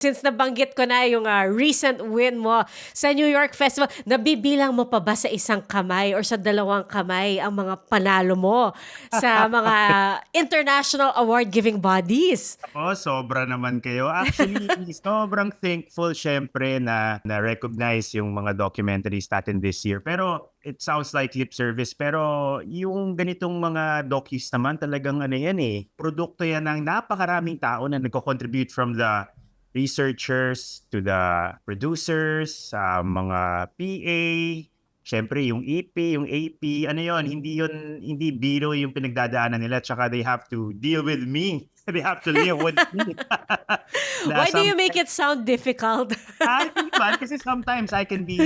Since nabanggit ko na yung ah, recent win mo sa New York Festival, nabibilang mo pa ba sa isang kamay or sa dalawang kamay ang mga panalo mo sa mga international award-giving bodies? Oh, sobra naman kayo. Actually, sobrang thankful syempre na na-recognize yung mga documentaries natin this year. Pero it sounds like lip service. Pero yung ganitong mga docus naman talagang ano yan eh. Produkto yan ng napakaraming tao na nagko-contribute from the researchers to the producers, sa mga PA, Siyempre, yung EP, yung AP, ano yon hindi yon hindi biro yung pinagdadaanan nila. Tsaka they have to deal with me. They have to live with me. Why do you make it sound difficult? Ah, ba? Kasi sometimes I can be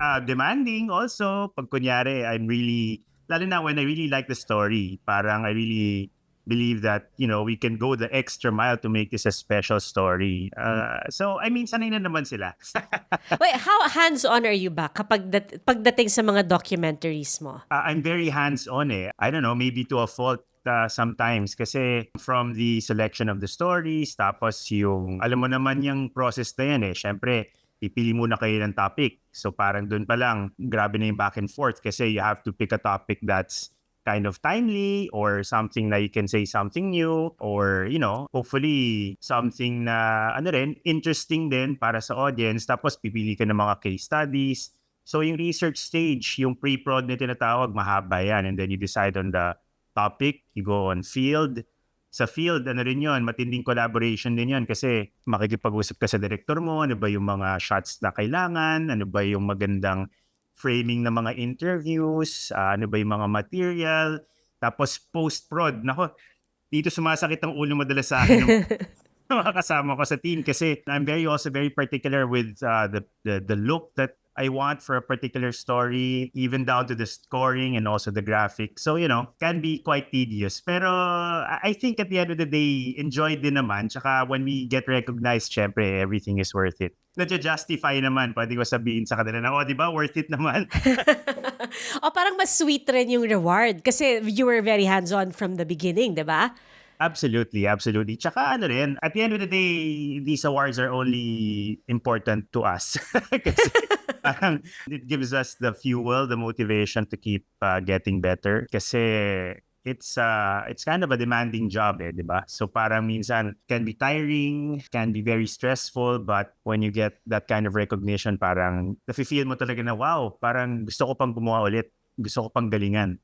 uh, demanding also. Pag kunyari, I'm really, lalo na when I really like the story, parang I really believe that, you know, we can go the extra mile to make this a special story. Uh, so, I mean, sanay na naman sila. Wait, how hands-on are you ba kapag dat- pagdating sa mga documentaries mo? uh, I'm very hands-on eh. I don't know, maybe to a fault uh, sometimes kasi from the selection of the stories, tapos yung, alam mo naman yung process na yan eh. Siyempre, pipili muna kayo ng topic. So parang doon pa lang, grabe na yung back and forth kasi you have to pick a topic that's kind of timely or something na you can say something new or you know hopefully something na ano rin interesting din para sa audience tapos pipili ka ng mga case studies So yung research stage, yung pre-prod na tinatawag, mahaba yan. And then you decide on the topic, you go on field. Sa field, ano rin yun, matinding collaboration din yun kasi makikipag-usap ka sa director mo, ano ba yung mga shots na kailangan, ano ba yung magandang framing ng mga interviews, ah, ano ba yung mga material, tapos post-prod. Nako, dito sumasakit ang ulo madalas sa akin ng mga kasama ko sa team kasi I'm very also very particular with uh, the, the the look that I want for a particular story, even down to the scoring and also the graphics. So, you know, can be quite tedious. Pero I think at the end of the day, enjoy din naman. Tsaka when we get recognized, syempre, everything is worth it. Nadja-justify naman. Pwede ko sabihin sa kanila na, oh, di ba, worth it naman. o parang mas sweet rin yung reward kasi you were very hands-on from the beginning, di ba? Absolutely, absolutely. Tsaka ano rin, at the end of the day, these awards are only important to us. Kasi parang it gives us the fuel, the motivation to keep uh, getting better. Kasi it's uh, it's kind of a demanding job eh, di ba? So parang minsan can be tiring, can be very stressful, but when you get that kind of recognition, parang nafe-feel mo talaga na, wow, parang gusto ko pang gumawa ulit. Gusto ko pang galingan.